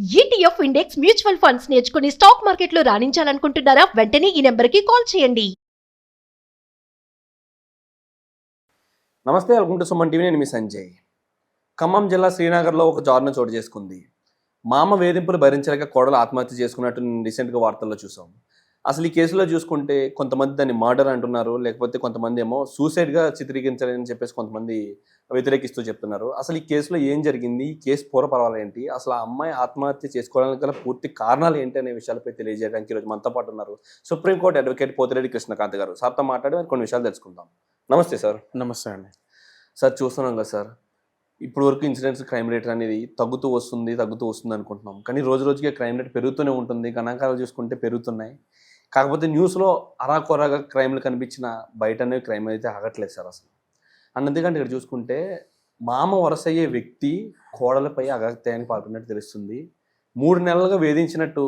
ETF index mutual funds నేర్చుకుని stock మార్కెట్లో రాణించాలనుకుంటున్నారా? వెంటనే ఈ నెంబర్కి కాల్ చేయండి. నమస్తే వెల్కమ్ టు సుమన్ టీవీ. నేను మీ సంజయ్. ఖమ్మం జిల్లా శ్రీనగర్లో ఒక దారుణం చోటు చేసుకుంది. మామ వేధింపులు భరించలేక కోడలు ఆత్మహత్య చేసుకున్నట్టు రీసెంట్గా వార్తల్లో చూసాం అసలు ఈ కేసులో చూసుకుంటే కొంతమంది దాన్ని మర్డర్ అంటున్నారు లేకపోతే కొంతమంది ఏమో సూసైడ్గా చిత్రీకరించాలని చెప్పేసి కొంతమంది వ్యతిరేకిస్తూ చెప్తున్నారు. అసలు ఈ కేసులో ఏం జరిగింది? ఈ కేసు పూర్వపరాలు ఏంటి అసలు ఆ అమ్మాయి ఆత్మహత్య చేసుకోవడానికి గల పూర్తి కారణాలు ఏంటి అనే విషయాలపై తెలియజేయడానికి ఈరోజు మనతో పాటు ఉన్నారు సుప్రీంకోర్టు అడ్వకేట్ పోతిరెడ్డి కృష్ణకాంత్ గారు. సార్తో మాట్లాడి మరి కొన్ని విషయాలు తెలుసుకుందాం. నమస్తే సార్. నమస్తే అండి. సార్ చూస్తున్నాం కదా సార్. ఇప్పుడు వరకు ఇన్సిడెంట్స్ క్రైమ్ రేట్ అనేది తగ్గుతూ వస్తుంది తగ్గుతూ వస్తుంది అనుకుంటున్నాం. కానీ రోజు రోజుకి క్రైమ్ రేట్ పెరుగుతూనే ఉంటుంది. గణాంకాలు చూసుకుంటే పెరుగుతున్నాయి. కాకపోతే న్యూస్లో అరాకొరగా క్రైమ్లు కనిపించిన బయట అనేవి క్రైమ్ అయితే ఆగట్లేదు సార్ అసలు. అండ్ ఎందుకంటే ఇక్కడ చూసుకుంటే మామ వరసయ్యే వ్యక్తి కోడలపై అగత్యాన్ని పాల్పడినట్టు తెలుస్తుంది. మూడు నెలలుగా వేధించినట్టు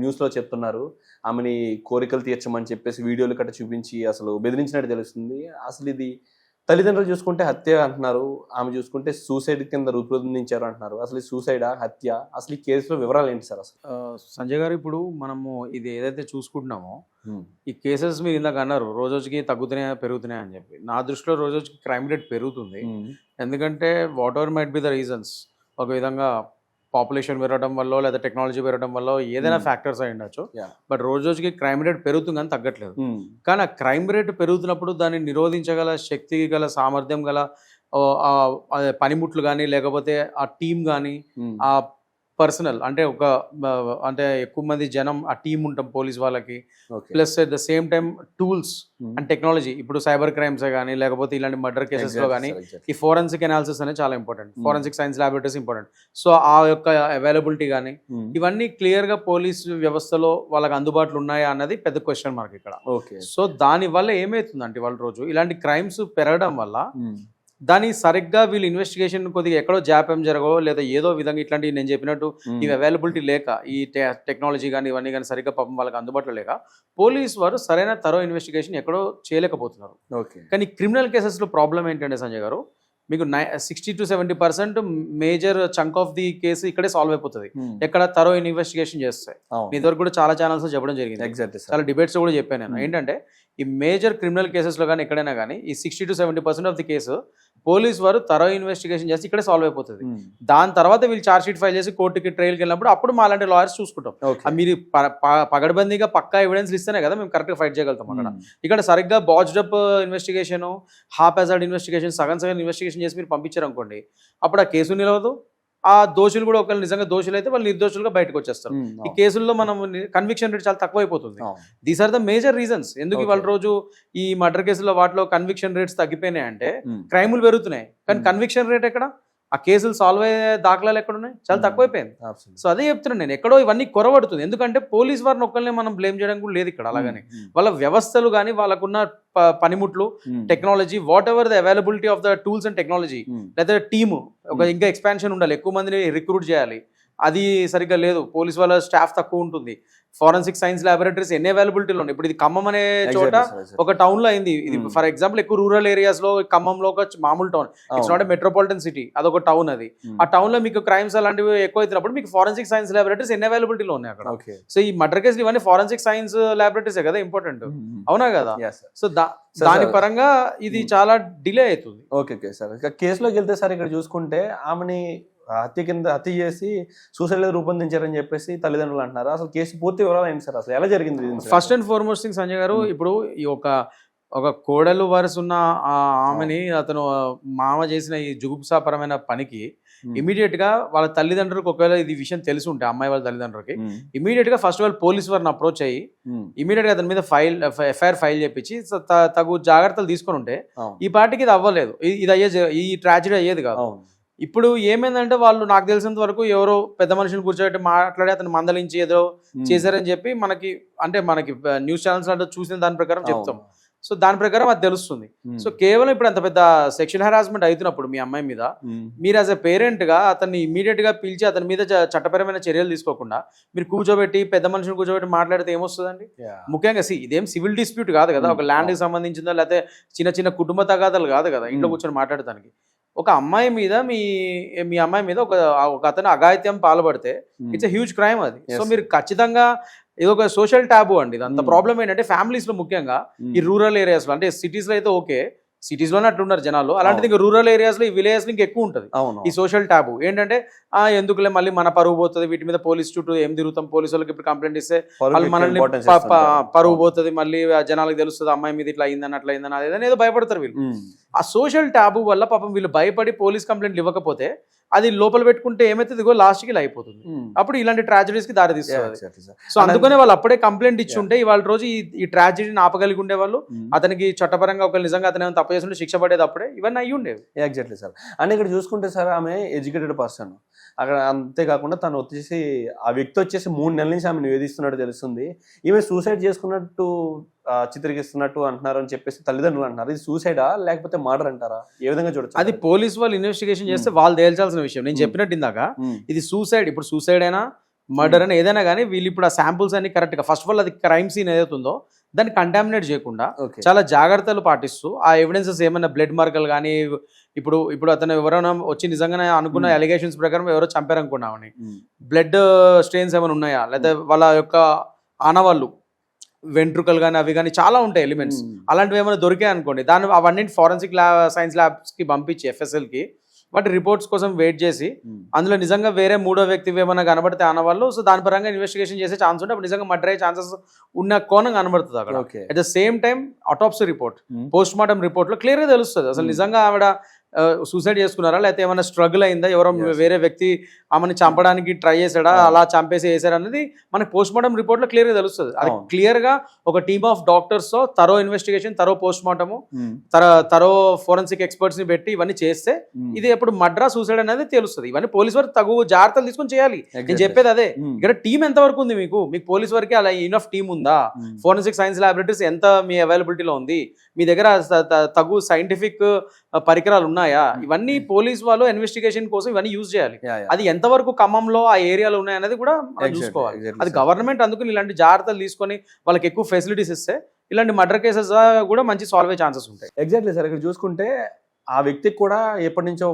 న్యూస్లో చెప్తున్నారు. ఆమెని కోరికలు తీర్చమని చెప్పేసి వీడియోలు కట్ట చూపించి అసలు బెదిరించినట్టు తెలుస్తుంది. అసలు ఇది తల్లిదండ్రులు చూసుకుంటే హత్య అంటున్నారు. ఆమె చూసుకుంటే సూసైడ్ కింద రూపొందించారు అంటున్నారు. అసలు ఈ సూసైడా హత్య? అసలు ఈ కేసులో వివరాలు ఏంటి సార్ అసలు? సంజయ్ గారు ఇప్పుడు మనము ఇది ఏదైతే చూసుకుంటున్నామో ఈ కేసెస్ మీరు ఇందాక అన్నారు రోజు రోజుకి తగ్గుతున్నాయా పెరుగుతున్నాయా అని చెప్పి. నా దృష్టిలో రోజు రోజుకి క్రైమ్ రేట్ పెరుగుతుంది. ఎందుకంటే whatever might be the reasons. ఒక విధంగా పాపులేషన్ పెరగడం వల్ల లేదా టెక్నాలజీ పెరగడం వల్ల ఏదైనా Hmm. ఫ్యాక్టర్స్ అయి ఉండొచ్చు. బట్ రోజు రోజుకి క్రైమ్ రేట్ పెరుగుతుంది కానీ తగ్గట్లేదు కానీ ఆ క్రైమ్ రేట్ పెరుగుతున్నప్పుడు దాన్ని నిరోధించగల శక్తి గల సామర్థ్యం గల పనిముట్లు కానీ లేకపోతే ఆ టీం కానీ ఆ పర్సనల్ అంటే ఒక అంటే ఎక్కువ మంది జనం ఆ టీం ఉంటాం పోలీస్ వాళ్ళకి. Plus at the same time tools and technology. ఇప్పుడు సైబర్ క్రైమ్స్ కానీ లేకపోతే ఇలాంటి మర్డర్ కేసెస్లో కానీ ఈ ఫోరెన్సిక్ అనాలిసిస్ అనేది చాలా important. Hmm. Forensic science laboratories important. So ఆ యొక్క అవైలబిలిటీ కానీ ఇవన్నీ క్లియర్గా పోలీస్ వ్యవస్థలో వాళ్ళకి అందుబాటులో ఉన్నాయా అన్నది పెద్ద క్వశ్చన్ మార్క్ ఇక్కడ. ఓకే సో దాని వల్ల ఏమవుతుందంటే వాళ్ళ రోజు ఇలాంటి క్రైమ్స్ పెరగడం వల్ల దాని సరిగ్గా వీళ్ళు ఇన్వెస్టిగేషన్ కొద్దిగా ఎక్కడో జాప్యం జరగో లేదా ఏదో విధంగా ఇట్లాంటి నేను చెప్పినట్టు ఇవి అవైలబిలిటీ లేక ఈ టెక్నాలజీ కానీ ఇవన్నీ కానీ సరిగ్గా పాపం వాళ్ళకి అందుబాటులో లేక పోలీస్ వారు సరైన తరో ఇన్వెస్టిగేషన్ ఎక్కడో చేయలేకపోతున్నారు. ఓకే. కానీ క్రిమినల్ కేసెస్లో ప్రాబ్లం ఏంటంటే సంజయ్ గారు మీకు నై sixty to seventy percent major chunk of the case ఇక్కడే సాల్వ్ అయిపోతుంది. ఎక్కడ తరో ఇన్వెస్టిగేషన్ చేస్తాయి. మీ ఇదివరకు కూడా చాలా ఛానల్స్ చెప్పడం జరిగింది. ఎగ్జాక్ట్ చాలా డిబేట్స్ కూడా చెప్పాను నేను. ఏంటంటే ఈ మేజర్ క్రిమినల్ కేసెస్లో కానీ ఎక్కడైనా కానీ ఈ sixty to seventy percent of the case police వారు తరో ఇన్వెస్టిగేషన్ చేసి ఇక్కడే సాల్వ్ అయిపోతుంది. దాని తర్వాత వీళ్ళు చార్జ్ షీట్ ఫైల్ చేసి కోర్టుకి ట్రయల్కి వెళ్ళినప్పుడు అప్పుడు మా లాంటి లాయర్స్ చూసుకుంటాం మీరు పగడబందీగా పక్కా ఎవిడెన్స్ ఇస్తేనే కదా మేము కరెక్ట్గా ఫైట్ చేయగలుగుతాం అక్కడ. ఇక్కడ సరిగ్గా బాజ్డప్ ఇన్వెస్టిగేషన్ హాఫ్ హజార్డ్ ఇన్వెస్టిగేషన్ సగం సగం ఇన్వెస్టిగేషన్ చేసి మీరు పంపించారు అనుకోండి అప్పుడు ఆ కేసు నిలవదు. ఆ దోషులు కూడా ఒకవేళ నిజంగా దోషులు అయితే వాళ్ళు నిర్దోషులుగా బయటకు వచ్చేస్తారు. ఈ కేసుల్లో మనం కన్విక్షన్ రేట్ చాలా తక్కువ అయిపోతుంది these are the major reasons ఎందుకు. ఇవాళ రోజు ఈ మర్డర్ కేసులో వాటిలో కన్విక్షన్ రేట్స్ తగ్గిపోయినాయి అంటే క్రైములు పెరుగుతున్నాయి. కానీ. కన్విక్షన్ రేట్ ఎక్కడ? ఆ కేసులు సాల్వ్ అయ్యే దాఖలాలు ఎక్కడ ఉన్నాయి చాలా Hmm. తక్కువైపోయింది. సో అదే చెప్తున్నాను నేను. ఎక్కడో ఇవన్నీ కొరవడుతుంది. ఎందుకంటే పోలీస్ వారిని ఒక్కరిని మనం బ్లేమ్ చేయడం కూడా లేదు ఇక్కడ అలాగనే. వాళ్ళ వ్యవస్థలు కానీ వాళ్ళకున్న పనిముట్లు technology whatever the availability of the tools and technology లేదా టీము ఒక Hmm. ఇంకా ఎక్స్పాన్షన్ ఉండాలి. ఎక్కువ మందిని రిక్రూట్ చేయాలి. అది సరిగ్గా లేదు. పోలీస్ వాళ్ళ స్టాఫ్ తక్కువ ఉంటుంది. ఫారెన్సిక్ సైన్స్ ల్యాబొరేటరీస్ ఎన్ని అవైలబిలిటీలో ఉన్నాయి? ఇప్పుడు ఇది ఖమ్మం అనే చోట ఒక టౌన్లో అయింది. ఇది Hmm. ఫర్ ఎగ్జాంపుల్ ఎక్కువ రూరల్ ఏరియాస్లో ఖమ్మంలో ఒక మామూలు town it's not metropolitan city అదొక టౌన్ అది. ఆ టౌన్లో మీకు క్రైమ్స్ అలాంటివి ఎక్కువ అవుతున్నప్పుడు మీకు ఫారెన్సిక్ సైన్స్ ల్యాబొరేటరీస్ ఎన్ని అవైలబిలిటీలో ఉన్నాయి అక్కడ? సో ఈ మర్డర్ కేసులు ఇవన్నీ ఫారెన్సిక్ సైన్స్ ల్యాబొరేటరీస్ కదా ఇంపార్టెంట్ అవునా కదా? సో దాని. పరంగా ఇది Hmm. చాలా డిలే అవుతుంది. ఓకే ఓకే సార్ కేసులోకి వెళ్తే సార్ ఇక్కడ చూసుకుంటే ఆమెని హత్య కింద హత్య చేసి సూసైడ్ రూపొందించారని చెప్పేసి తల్లిదండ్రులు అంటున్నారు అసలు కేసు పూర్తి వివరాలు ఏంటి సార్ అసలు ఎలా జరిగింది? First and foremost thing Sanjay garu. ఇప్పుడు ఈ ఒక ఒక కోడలు వరుస ఉన్న ఆ ఆమెని అతను మామ చేసిన ఈ జుగుప్సాపరమైన పనికి. ఇమీడియట్గా వాళ్ళ తల్లిదండ్రులకు ఒకవేళ ఇది విషయం తెలిసి ఉంటే అమ్మాయి వాళ్ళ తల్లిదండ్రులకి. ఇమీడియట్గా ఫస్ట్ వాళ్ళు పోలీస్ వారిని అప్రోచ్ అయ్యి. ఇమీడియట్గా అతని మీద ఫైల్ ఎఫ్ఐఆర్ ఫైల్ చేపించి తగు జాగ్రత్తలు తీసుకొని ఉంటే. ఈ పార్టీకి ఇది అవ్వలేదు ఇది అయ్యే ఈ ట్రాజడీ అయ్యేది కాదు ఇప్పుడు ఏమైందంటే వాళ్ళు నాకు తెలిసినంత వరకు ఎవరో పెద్ద మనుషులు కూర్చోబెట్టి మాట్లాడి అతను మందలించి ఏదో. చేశారని చెప్పి మనకి అంటే మనకి న్యూస్ ఛానల్స్ అంటే చూసిన దాని ప్రకారం చెప్తాం. సో దాని ప్రకారం అది తెలుస్తుంది. సో కేవలం ఇప్పుడు అంత పెద్ద సెక్షువల్ హెరాస్మెంట్ అవుతున్నప్పుడు మీ అమ్మాయి మీద. మీరు యాజ్ ఎ పేరెంట్గా అతన్ని ఇమీడియట్గా పిలిచి అతని మీద చట్టపరమైన చర్యలు తీసుకోకుండా మీరు కూర్చోబెట్టి పెద్ద మనుషులు కూర్చోబెట్టి మాట్లాడితే ఏమొస్తుందండి. ముఖ్యంగా సి ఇదేం సివిల్ డిస్ప్యూట్ కాదు కదా ఒక. ల్యాండ్కి సంబంధించిందో లేకపోతే చిన్న చిన్న కుటుంబ తగాదాలు కాదు కదా ఇంట్లో. కూర్చొని మాట్లాడటానికి ఒక అమ్మాయి మీద మీ మీ అమ్మాయి మీద ఒక ఒక అతను అఘాయిత్యం పాల్పడితే ఇట్స్ హ్యూజ్ క్రైమ్ అది. So Hmm. మీరు ఖచ్చితంగా ఇది ఒక సోషల్ ట్యాబు అండి. ఇది అంత Hmm. ప్రాబ్లం ఏంటంటే families లో ముఖ్యంగా ఈ రూరల్ ఏరియాస్లో అంటే cities లో అయితే ఓకే సిటీస్లోనే అట్లున్నారు జనాలు అలాంటిది ఇంకా రూరల్ ఏరియాస్లో ఈ విలేజెస్ ఇంకా ఎక్కువ ఉంటుంది అవును ఈ సోషల్ ట్యాబు ఏంటంటే ఆ ఎందుకులే మళ్ళీ మన పరువు పోతుంది వీటి మీద పోలీస్ చుట్టూ ఏం తిరుగుతాం పోలీసు వాళ్ళకి ఇప్పుడు కంప్లైంట్ ఇస్తే వాళ్ళు మనల్ని. పరువు. పోతుంది మళ్ళీ జనాలకు తెలుస్తుంది అమ్మాయి మీద ఇట్లా అయిందని అట్లా అయిందని అదేదని ఏదో భయపడతారు వీళ్ళు. ఆ సోషల్ ట్యాబు వల్ల పాపం వీళ్ళు భయపడి పోలీస్ కంప్లైంట్లు ఇవ్వకపోతే అది లోపల పెట్టుకుంటే ఏమైతుంది ఇదిగో లాస్ట్కి ఇలా అయిపోతుంది. ఉమ్. అప్పుడు ఇలాంటి ట్రాజడీస్కి దారి తీస్తుంది. సో అందుకనే వాళ్ళు అప్పుడే కంప్లైంట్ ఇచ్చి ఉంటే ఇవాళ రోజు ఈ ట్రాజడీని ఆపగలిగి ఉండేవాళ్ళు. ఉమ్. అతనికి చట్టపరంగా ఒక నిజంగా అతను ఏమైనా తప్పు చేస్తుంటే శిక్ష పడేది అప్పుడే ఇవన్నీ అయ్యి ఉండేవి. ఎగ్జాక్ట్లీ సార్ అండ్ ఇక్కడ చూసుకుంటే సార్ ఆమె ఎడ్యుకేటెడ్ పర్సన్ అక్కడ అంతేకాకుండా తను వచ్చేసి ఆ వ్యక్తి వచ్చేసి మూడు నెలల నుంచి ఆమె నివేదిస్తున్నట్టు తెలుస్తుంది. ఈమె సూసైడ్ చేసుకున్నట్టు చిత్రీకరిస్తున్నట్టు అంటున్నారు అని చెప్పేసి తల్లిదండ్రులు అంటున్నారు. ఇది సూసైడా లేకపోతే మర్డర్ అంటారా? ఏ విధంగా చూడొచ్చు? అది పోలీస్ వాళ్ళు ఇన్వెస్టిగేషన్ చేస్తే వాళ్ళు తేల్చాల్సిన విషయం. నేను. చెప్పినట్టు ఇందాక. ఇది సూసైడ్ ఇప్పుడు సూసైడ్ అయినా మర్డర్ అయినా ఏదైనా కానీ వీళ్ళు ఇప్పుడు ఆ శాంపుల్స్ అన్ని కరెక్ట్గా ఫస్ట్ ఆఫ్ ఆల్ అది క్రైమ్ సీన్ ఏదైతే ఉందో దాన్ని కంటామినేట్ చేయకుండా చాలా జాగ్రత్తలు పాటిస్తూ ఆ ఎవిడెన్సెస్ ఏమైనా బ్లడ్ మార్కలు కానీ ఇప్పుడు ఇప్పుడు అతను ఎవరైనా వచ్చి నిజంగానే అనుకున్న. అలిగేషన్స్ ప్రకారం ఎవరో చంపారనుకున్నామని. బ్లడ్ స్టెయిన్స్ ఏమైనా ఉన్నాయా? లేదా వాళ్ళ యొక్క ఆనవాళ్ళు వెంట్రుకలు కానీ అవి కానీ చాలా ఉంటాయి ఎలిమెంట్స్. అలాంటివి ఏమైనా దొరికాయి అనుకోండి దాన్ని అవన్నీ ఫారెన్సిక్ ల్యాబ్ సైన్స్ ల్యాబ్స్కి పంపించి ఎఫ్ఎస్ఎల్కి వాటి రిపోర్ట్స్ కోసం వెయిట్ చేసి. అందులో నిజంగా వేరే మూడో వ్యక్తి ఏమైనా కనబడితే ఆనవాళ్ళు సో దాని పరంగా ఇన్వెస్టిగేషన్ చేసే ఛాన్స్ ఉంటే అప్పుడు నిజంగా మర్డర్ అయ్యే ఛాన్సెస్ ఉన్న కోణం కనబడుతుంది అక్కడ at the same time autopsy report. Post mortem రిపోర్ట్లో క్లియర్గా తెలుస్తుంది అసలు. నిజంగా ఆవిడ సూసైడ్ చేసుకున్నారా లేకపోతే ఏమైనా స్ట్రగుల్ అయిందా ఎవరో. వేరే వ్యక్తి ఆమెను చంపడానికి ట్రై చేశాడా. అలా చంపేసి వేసారా అనేది మనకి పోస్ట్ మార్టం రిపోర్ట్లో క్లియర్గా తెలుస్తుంది అది అవును. క్లియర్గా ఒక team of డాక్టర్స్తో through investigation through post mortem. తర తరో ఫోరెన్సిక్ ఎక్స్పర్ట్స్ని పెట్టి ఇవన్నీ చేస్తే. ఇది ఎప్పుడు మడ్రా సూసైడ్ అనేది తెలుస్తుంది ఇవన్నీ పోలీస్ వారు తగు జాగ్రత్తలు తీసుకొని చేయాలి నేను. చెప్పేది అదే. ఇక్కడ టీం ఎంత వరకు ఉంది మీకు మీకు పోలీస్ వరకే అలా ఇనఫ్ టీం ఉందా. ఫోరెన్సిక్ సైన్స్ ల్యాబొరేటరీస్ ఎంత మీ అవైలబిలిటీలో ఉంది మీ దగ్గర తగు సైంటిఫిక్ పరికరాలు ఉన్నాయా? ఇవన్నీ పోలీస్ వాళ్ళు ఇన్వెస్టిగేషన్ కోసం ఇవన్నీ యూజ్ చేయాలి. అది ఎంతవరకు ఖమ్మంలో ఆ ఏరియాలో ఉన్నాయనేది కూడా చూసుకోవాలి. అది. గవర్నమెంట్ అందుకని ఇలాంటి జాగ్రత్తలు తీసుకొని వాళ్ళకి ఎక్కువ ఫెసిలిటీస్ ఇస్తే ఇలాంటి మర్డర్ కేసెస్ కూడా మంచి సాల్వ్ అయ్యే ఛాన్సెస్ ఉంటాయి. ఎగ్జాక్ట్లీ సార్ ఇక్కడ చూసుకుంటే ఆ వ్యక్తికి కూడా ఎప్పటి నుంచో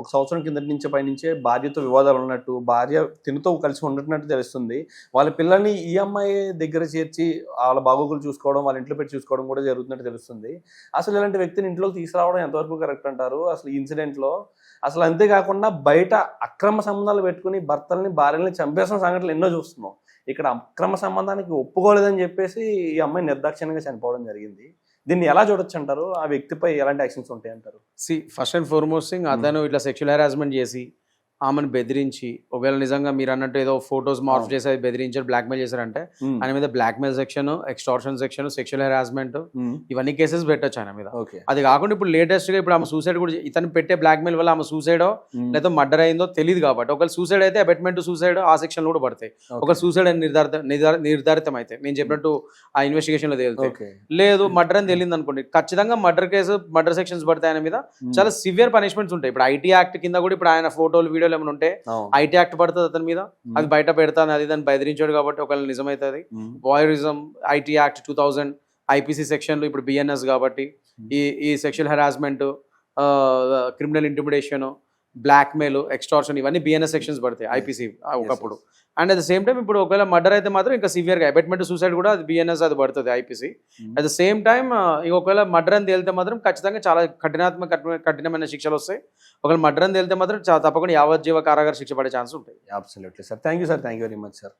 ఒక సంవత్సరం కిందటి నుంచే పైనుంచే భార్యతో వివాదాలు ఉన్నట్టు భార్య తినతో కలిసి ఉండట్టు తెలుస్తుంది. వాళ్ళ పిల్లల్ని ఈ అమ్మాయి దగ్గర చేర్చి వాళ్ళ బాగోగులు చూసుకోవడం వాళ్ళ ఇంట్లో పెట్టి చూసుకోవడం కూడా జరుగుతున్నట్టు తెలుస్తుంది. అసలు ఇలాంటి వ్యక్తిని ఇంట్లోకి తీసుకురావడం ఎంతవరకు కరెక్ట్ అంటారు? అసలు ఈ ఇన్సిడెంట్ అసలు అంతేకాకుండా బయట అక్రమ సంబంధాలు పెట్టుకుని భర్తల్ని భార్యల్ని చంపేసిన సంఘటనలు ఎన్నో చూస్తున్నాం. ఇక్కడ అక్రమ సంబంధానికి ఒప్పుకోలేదని చెప్పేసి ఈ అమ్మాయి నిర్దాక్షిణ్యంగా చనిపోవడం జరిగింది. దీన్ని ఎలా చూడొచ్చు అంటారు ఆ వ్యక్తిపై ఎలాంటి యాక్షన్స్ ఉంటాయి అంటారు see first and foremost thing అతను ఇట్లా సెక్షువల్ హెరాస్మెంట్ చేసి ఆమెను బెదిరించి ఒకవేళ నిజంగా మీరు అన్నట్టు ఏదో ఫొటోస్ మార్ఫ్. చేసి అది బెదిరించారు బ్లాక్మెయిల్ చేశారంటే ఆయన మీద blackmail section extortion section sexual harassment ఇవన్నీ కేసెస్ పెట్టొచ్చు ఆయన మీద. అది కాకుండా ఇప్పుడు లేటెస్ట్గా ఇప్పుడు ఆమె సూసైడ్ కూడా ఇతను పెట్టే బ్లాక్మెయిల్ వల్ల ఆమె సూసైడో లేదా మర్డర్ అయిందో తెలియదు కాబట్టి. ఒకవేళ సూసైడ్ అయితే అబెట్మెంట్ సూసైడ్ ఆ సెక్షన్ కూడా పడతాయి. ఒక సూసైడ్ అని నిర్ధారిత నిర్ధార- నిర్ధారితం అయితే నేను చెప్పినట్టు ఆ ఇన్వెస్టిగేషన్లో ఓకే. లేదు మర్డర్ అని తెలియదు అనుకోండి ఖచ్చితంగా మర్డర్ కేసు మర్డర్ సెక్షన్స్ పడతాయి ఆయన మీద. చాలా సివియర్ పనిష్మెంట్స్ ఉంటాయి. ఇప్పుడు ఐటీ యాక్ట్ కింద కూడా ఇప్పుడు ఆయన ఫోటోలు వీడియోలు ఏమైనా ఉంటే ఐటీ యాక్ట్ పడుతుంది అతని మీద. అది బయట పెడతాను అది దాన్ని బెదిరించాడు కాబట్టి ఒకవేళ నిజమవుతుంది voyeurism IT act two thousand IPC సెక్షన్లు ఇప్పుడు బిఎన్ఎస్ కాబట్టి ఈ ఈ sexual harassment criminal intimidation blackmail extortion ఇవన్నీ బిఎన్ఎస్ సెక్షన్స్ పడతాయి ఐపీసీ ఒకప్పుడు. And at the same time ఇప్పుడు ఒకవేళ మర్డర్ అయితే మాత్రం ఇంకా సివియర్గా అబెట్మెంట్ సూసైడ్ కూడా అది బిఎన్ఎస్ అది పడుతుంది IPC at the same time ఒకవేళ మర్డర్ అని తేలితే మాత్రం ఖచ్చితంగా చాలా కఠినాత్మక కఠిన- కఠినమైన శిక్షలు వస్తాయి. ఒకవేళ మర్డర్ అని తేలితే మాత్రం తప్పకుండా యావజ్జీవ కారాగార శిక్ష పడే ఛాన్స్ ఉంటాయి. Absolutely sir thank you sir thank you very much sir